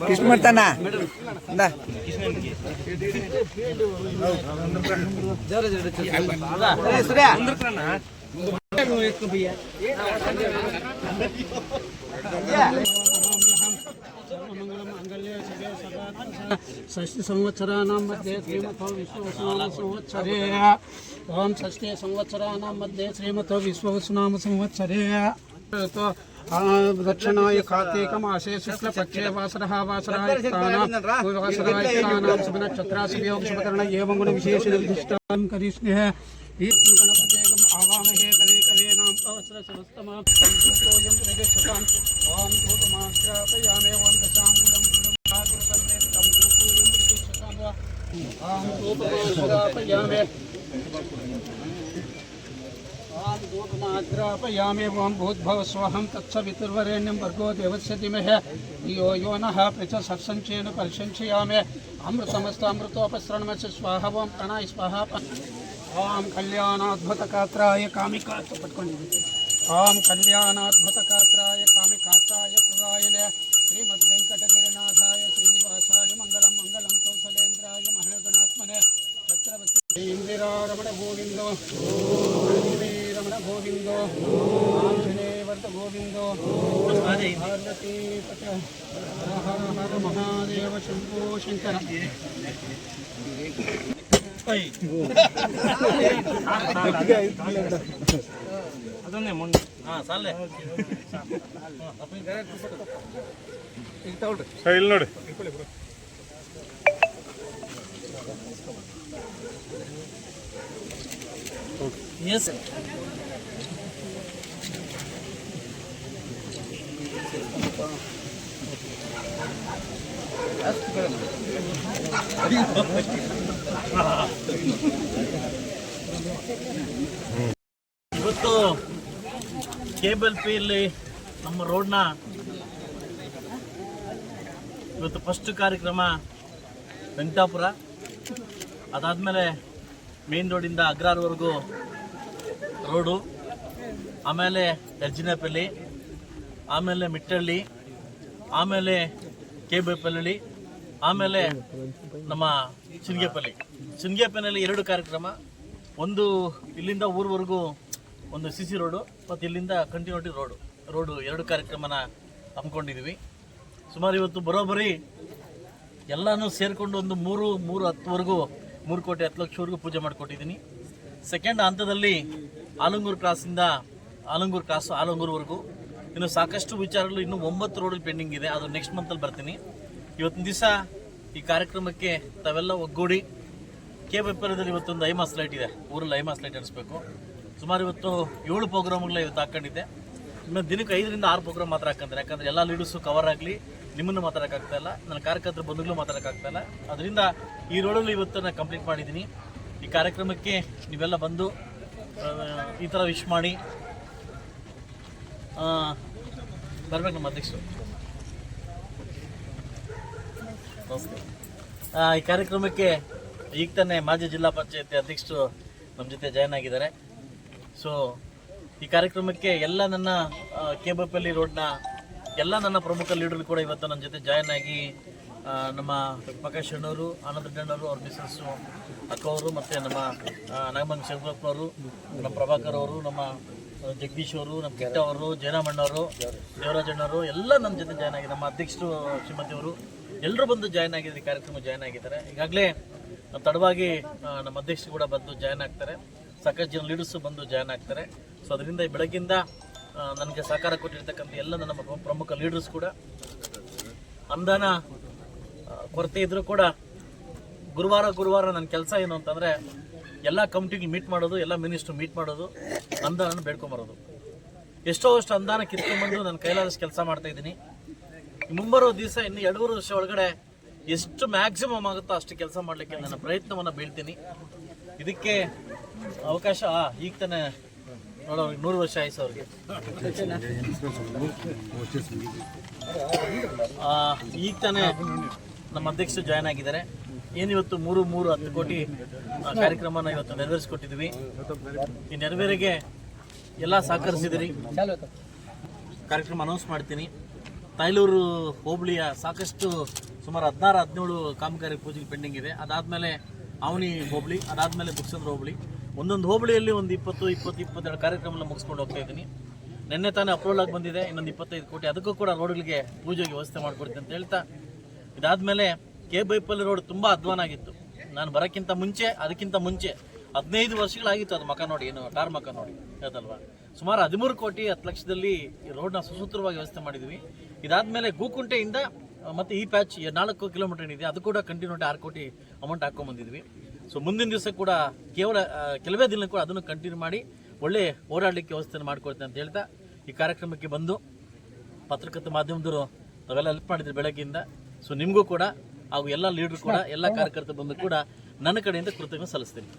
ಕೃಷ್ಣಮೂರ್ತನ ಇಂದ. ಏ, ಸೂರ್ಯ. षष्टि संवत्सराणां मध्ये श्रीमतो विश्ववसुनाम संवत्सरे ओम षष्टि संवत्सराणां मध्ये श्रीमतो विश्ववसुनाम संवत्सरे तो दक्षिणाय कार्तीकमासे शुक्लपक्षे वासरः वासरः युक्तानां वासरः युक्तानां शुभनक्षत्रासुभयोगशुभकर्ण एवं गुणविशेषनिर्दिष्टां करिष्णे गणपतेकम् आवामहे कले कलेनाम् अवसरसमस्तमां सन्तोयं प्रगच्छताम् ॐ धूपमाग्रापयामे ॐ दशां गुणं गुणं ठाकुरसन्नेकं धूपूयं प्रतीक्षतां वा। ॐ धूपमाग्रापयामे आद्रापयामेवं भूद्भवस्वहं तत्सवितुर्वरेण्यं भर्गो देवस्यति यो यो नः पृच सत्सञ्चयेन परिसञ्चयामे अमृतमस्तामृतोपसृणमस्य स्वाहा प्रणाय स्वाहा ॐ कल्याणाद्भुतकात्राय कामिकात्र पट्कोण्डिदे ॐ कल्याणाद्भुतकात्राय कामिकात्राय प्रदायने श्रीमद्वेङ्कटगिरिनाथाय श्रीनिवासाय मङ्गलं मङ्गलं कौशलेन्द्राय महेगुणात्मने। तत्र इन्दिरारमण ರಮಣ ಗೋವಿಂದೋ. ಆಂಜನೇಯವರ್ತ ಗೋವಿಂದೋ. ಪಾರ್ವತಿ ಪಟ ಹರ ಹರ ಮಹಾದೇವ ಶಂಭೋ ಶಂಕರ. ಅದನ್ನೇ ಮೊನ್ನೆ. ಹಾಂ ಸಾಲೆ. ಇಲ್ಲಿ ನೋಡಿ. ಇವತ್ತು ಕೇಬಲ್ ಪಿಯಲ್ಲಿ ನಮ್ಮ ರೋಡ್ನ ಇವತ್ತು ಫಸ್ಟ್ ಕಾರ್ಯಕ್ರಮ ವೆಂಕಟಾಪುರ. ಅದಾದಮೇಲೆ ಮೇನ್ ರೋಡಿಂದ ಅಗ್ರಾರ್ವರೆಗೂ ರೋಡು, ಆಮೇಲೆ ಯರ್ಜಿನಪಲ್ಲಿ ಆಮೇಲೆ ಮಿಟ್ಟಳ್ಳಿ, ಆಮೇಲೆ ಕೇಬೇಪಲ್ಲಿ ಆಮೇಲೆ ನಮ್ಮ ಚಿನ್ಗೆಪಲ್ಲಿ ಶಿನ್ಗೆಪಲ್ಲಿ ಎರಡು ಕಾರ್ಯಕ್ರಮ, ಒಂದು ಇಲ್ಲಿಂದ ಊರ್ವರೆಗೂ ಒಂದು ಸಿ ಸಿ ರೋಡು, ಮತ್ತು ಇಲ್ಲಿಂದ ಕಂಟಿನ್ಯೂಟಿ ರೋಡು. ರೋಡು ಎರಡು ಕಾರ್ಯಕ್ರಮನ ಹಮ್ಮಿಕೊಂಡಿದ್ದೀವಿ ಸುಮಾರು ಇವತ್ತು ಬರೋಬ್ಬರಿ ಎಲ್ಲನೂ ಸೇರಿಕೊಂಡು ಒಂದು ಮೂರು ಮೂರು ಹತ್ತುವರೆಗೂ, ಮೂರು ಕೋಟಿ, ಹತ್ತು ಲಕ್ಷವರೆಗೂ ಪೂಜೆ ಮಾಡಿಕೊಟ್ಟಿದ್ದೀನಿ. ಸೆಕೆಂಡ್ ಹಂತದಲ್ಲಿ ಆಲಂಗೂರು ಕ್ರಾಸಿಂದ ಆಲಂಗೂರು ಕ್ರಾಸು ಆಲಂಗೂರ್ವರೆಗೂ. ಇನ್ನು ಸಾಕಷ್ಟು ವಿಚಾರಗಳು ಇನ್ನೂ ಒಂಬತ್ತು ರೋಡಲ್ಲಿ ಪೆಂಡಿಂಗ್ ಇದೆ. ಅದು ನೆಕ್ಸ್ಟ್ ಮಂತಲ್ಲಿ ಬರ್ತೀನಿ. ಇವತ್ತಿನ ದಿವಸ ಈ ಕಾರ್ಯಕ್ರಮಕ್ಕೆ ತಾವೆಲ್ಲ ಒಗ್ಗೂಡಿ ಕೆ ಬೆಪ್ಪರದಲ್ಲಿ ಇವತ್ತೊಂದು ಐಮಾಸ್ ಲೈಟ್ ಇದೆ. ಊರಲ್ಲಿ ಐಮಾಸ್ ಲೈಟ್ ಅನಿಸ್ಬೇಕು. ಸುಮಾರು ಇವತ್ತು ಏಳು ಪ್ರೋಗ್ರಾಮ್ಗಳ ಇವತ್ತು ಹಾಕೊಂಡಿದ್ದೆ. ಇನ್ನು ದಿನಕ್ಕೆ ಐದರಿಂದ ಆರು ಪ್ರೋಗ್ರಾಮ್ ಮಾತ್ರ ಹಾಕಂತಾರೆ. ಯಾಕಂದ್ರೆ ಎಲ್ಲ ಲೀಡರ್ಸು ಕವರ್ ಆಗಲಿ, ನಿಮ್ಮನ್ನು ಮಾತಾಡೋಕ್ಕಾಗ್ತಾ ಇಲ್ಲ. ನನ್ನ ಕಾರ್ಯಕರ್ತರ ಬಂಧುಗಳು ಮಾತಾಡೋಕ್ಕಾಗ್ತಾ ಇಲ್ಲ. ಅದರಿಂದ ಈ ರೋಡಲ್ಲಿ ಇವತ್ತು ನಾನು ಕಂಪ್ಲೀಟ್ ಮಾಡಿದ್ದೀನಿ. ಈ ಕಾರ್ಯಕ್ರಮಕ್ಕೆ ನೀವೆಲ್ಲ ಬಂದು ಈ ಥರ ವಿಶ್ ಮಾಡಿ. ಬರ್ಬೇಕು ನಮ್ಮ ಅಧ್ಯಕ್ಷರು. ಈ ಕಾರ್ಯಕ್ರಮಕ್ಕೆ ಈಗ ತಾನೇ ಮಾಜಿ ಜಿಲ್ಲಾ ಪಂಚಾಯತಿ ಅಧ್ಯಕ್ಷರು ನಮ್ಮ ಜೊತೆ ಜಾಯ್ನ್ ಆಗಿದ್ದಾರೆ. ಸೊ ಈ ಕಾರ್ಯಕ್ರಮಕ್ಕೆ ಎಲ್ಲ ನನ್ನ ಕೆಬಪಲ್ಲಿ ರೋಡ್ನ ಎಲ್ಲ ನನ್ನ ಪ್ರಮುಖ ಲೀಡರ್ ಕೂಡ ಇವತ್ತು ನನ್ನ ಜೊತೆ ಜಾಯ್ನ್ ಆಗಿ ನಮ್ಮ ಪ್ರಕಾಶ್ ಅಣ್ಣವರು ಆನಂದ ಅಣ್ಣವರು, ಅವ್ರ ಮಿಸಸ್ಸು ಅಕ್ಕ ಅವರು ಮತ್ತು ನಮ್ಮ ನಾಗಮಂಗ್ ಶಂಕರಪ್ಪನವರು ನಮ್ಮ ಪ್ರಭಾಕರ್ ಅವರು, ನಮ್ಮ ಜಗದೀಶ್ ಅವರು, ನಮ್ಮ ಕಿಟ್ಟ ಅವರು, ಜಯರಾಮಣ್ಣವರು ದೇವರಾಜಣ್ಣವರು ಎಲ್ಲ ನಮ್ಮ ಜೊತೆ ಜಾಯ್ನ್ ಆಗಿದೆ ನಮ್ಮ ಅಧ್ಯಕ್ಷರು ಶ್ರೀಮತಿ ಅವರು ಎಲ್ಲರೂ ಬಂದು ಜಾಯ್ನ್ ಆಗಿದ್ದಾರೆ ಕಾರ್ಯಕ್ರಮ ಜಾಯ್ನ್ ಆಗಿದ್ದಾರೆ. ಈಗಾಗಲೇ ತಡವಾಗಿ ನಮ್ಮ ಅಧ್ಯಕ್ಷರು ಕೂಡ ಬಂದು ಜಾಯ್ನ್ ಆಗ್ತಾರೆ. ಸಾಕಷ್ಟು ಜನ ಲೀಡರ್ಸು ಬಂದು ಜಾಯ್ನ್ ಆಗ್ತಾರೆ. ಸೊ ಅದರಿಂದ ಬೆಳಗ್ಗಿಂದ ನನಗೆ ಸಹಕಾರ ಕೊಟ್ಟಿರ್ತಕ್ಕಂಥ ಎಲ್ಲ ನಮ್ಮ ಪ್ರಮುಖ ಲೀಡರ್ಸ್ ಕೂಡ. ಅನುದಾನ ಕೊರತೆ ಇದ್ರೂ ಕೂಡ ಗುರುವಾರ ಗುರುವಾರ ನನ್ನ ಕೆಲಸ ಏನು ಅಂತಂದರೆ ಎಲ್ಲ ಕಮಿಟಿಗೆ ಮೀಟ್ ಮಾಡೋದು, ಎಲ್ಲ ಮಿನಿಸ್ಟ್ರು ಮೀಟ್ ಮಾಡೋದು ಅನುದಾನ ಬೇಡ್ಕೊಂಬರೋದು ಎಷ್ಟೋ ಅಷ್ಟು ಅಂದಾನ ಕಿತ್ಕೊಂಡ್ಬಂದು ನನ್ನ ಕೈಲಾದಷ್ಟು ಕೆಲಸ ಮಾಡ್ತಾ ಇದ್ದೀನಿ. ಮುಂಬರೋ ದಿವಸ ಇನ್ನು ಎರಡೂರು ವರ್ಷ ಒಳಗಡೆ ಎಷ್ಟು ಮ್ಯಾಕ್ಸಿಮಮ್ ಆಗುತ್ತೋ ಅಷ್ಟು ಕೆಲಸ ಮಾಡಲಿಕ್ಕೆ ನನ್ನ ಪ್ರಯತ್ನವನ್ನು ಬೀಳ್ತೀನಿ. ಇದಕ್ಕೆ ಅವಕಾಶ ಈಗ ತಾನೇ ನೋಡೋ ನೂರು ವರ್ಷ ಆಯ್ತು ಅವ್ರಿಗೆ. ಈಗ ತಾನೇ ನಮ್ಮ ಅಧ್ಯಕ್ಷರು ಜಾಯ್ನ್ ಆಗಿದ್ದಾರೆ. ಏನಿವತ್ತು ಮೂರು ಮೂರು ಹತ್ತು ಕೋಟಿ ಕಾರ್ಯಕ್ರಮನ ಇವತ್ತು ನೆರವೇರಿಸಿಕೊಟ್ಟಿದ್ವಿ ಈ ನೆರವೇರಿಗೆ ಎಲ್ಲ ಸಹಕರಿಸಿದಿರಿ. ಕಾರ್ಯಕ್ರಮ ಅನೌನ್ಸ್ ಮಾಡ್ತೀನಿ. ತಾಯ್ಲೂರು ಹೋಬಳಿಯ ಸಾಕಷ್ಟು ಸುಮಾರು ಹದಿನಾರು, ಹದಿನೇಳು ಕಾಮಗಾರಿ ಪೂಜೆಗೆ ಪೆಂಡಿಂಗ್ ಇದೆ. ಅದಾದಮೇಲೆ ಅವನಿ ಹೋಬಳಿ, ಅದಾದಮೇಲೆ ಬುಕ್ಸಂದ್ರ ಹೋಬಳಿ. ಒಂದೊಂದು ಹೋಬಳಿಯಲ್ಲಿ ಒಂದು ಇಪ್ಪತ್ತು ಇಪ್ಪತ್ತು, ಇಪ್ಪತ್ತೆರಡು ಕಾರ್ಯಕ್ರಮ ಮುಗಿಸ್ಕೊಂಡು ಹೋಗ್ತಾ ಇದ್ದೀನಿ. ನಿನ್ನೆ ತಾನೇ ಅಪ್ರೂವಲ್ ಆಗಿ ಬಂದಿದೆ, ಇನ್ನೊಂದು ಇಪ್ಪತ್ತೈದು ಕೋಟಿ. ಅದಕ್ಕೂ ಕೂಡ ರೋಡ್ಗಳಿಗೆ ಪೂಜೆಗೆ ವ್ಯವಸ್ಥೆ ಮಾಡಿಕೊಡ್ತೀನಿ ಅಂತ ಹೇಳ್ತಾ ಇದಾದಮೇಲೆ ಕೆ ಬೈಪಲ್ಲಿ ರೋಡ್ ತುಂಬ ಅಧ್ವಾನ ಆಗಿತ್ತು. ನಾನು ಬರೋಕ್ಕಿಂತ ಮುಂಚೆ, ಅದಕ್ಕಿಂತ ಮುಂಚೆ ಹದಿನೈದು ವರ್ಷಗಳಾಗಿತ್ತು ಅದು ಮಕ ನೋಡಿ, ಏನು ಕಾರ್ ಮಕ ನೋಡಿ, ಹೇಳ್ತಲ್ವಾ? ಸುಮಾರು ಹದಿಮೂರು ಕೋಟಿ, ಹತ್ತು ಲಕ್ಷದಲ್ಲಿ ಈ ರೋಡ್ನ ಸುಸೂತ್ರವಾಗಿ ವ್ಯವಸ್ಥೆ ಮಾಡಿದ್ವಿ. ಇದಾದಮೇಲೆ ಗೂಕುಂಟೆಯಿಂದ, ಮತ್ತು ಈ ಪ್ಯಾಚ್ ನಾಲ್ಕು ಕಿಲೋಮೀಟರ್ ಏನಿದೆ, ಅದು ಕೂಡ ಕಂಟಿನ್ಯೂಟಿ ಆರು ಕೋಟಿ ಅಮೌಂಟ್ ಹಾಕೊಂಡ್ಬಂದಿದ್ವಿ ಸೊ ಮುಂದಿನ ದಿವಸ ಕೂಡ ಕೇವಲ ಕೆಲವೇ ದಿನ ಕೂಡ ಅದನ್ನು ಕಂಟಿನ್ಯೂ ಮಾಡಿ ಒಳ್ಳೆ ಓಡಾಡಲಿಕ್ಕೆ ವ್ಯವಸ್ಥೆಯನ್ನು ಮಾಡಿಕೊಡ್ತೇನೆ ಅಂತ ಹೇಳ್ತಾ ಈ ಕಾರ್ಯಕ್ರಮಕ್ಕೆ ಬಂದು ಪತ್ರಕರ್ತ ಮಾಧ್ಯಮದವರು ತಾವೆಲ್ಲ ಹೆಲ್ಪ್ ಮಾಡಿದ್ರು ಬೆಳಗ್ಗೆಯಿಂದ. ಸೊ ನಿಮಗೂ ಕೂಡ, ಹಾಗೂ ಎಲ್ಲ ಲೀಡರ್ ಕೂಡ, ಎಲ್ಲ ಕಾರ್ಯಕರ್ತರು ಬಂದು ಕೂಡ ನನ್ನ ಕಡೆಯಿಂದ ಕೃತಜ್ಞತೆ ಸಲ್ಲಿಸ್ತೀನಿ.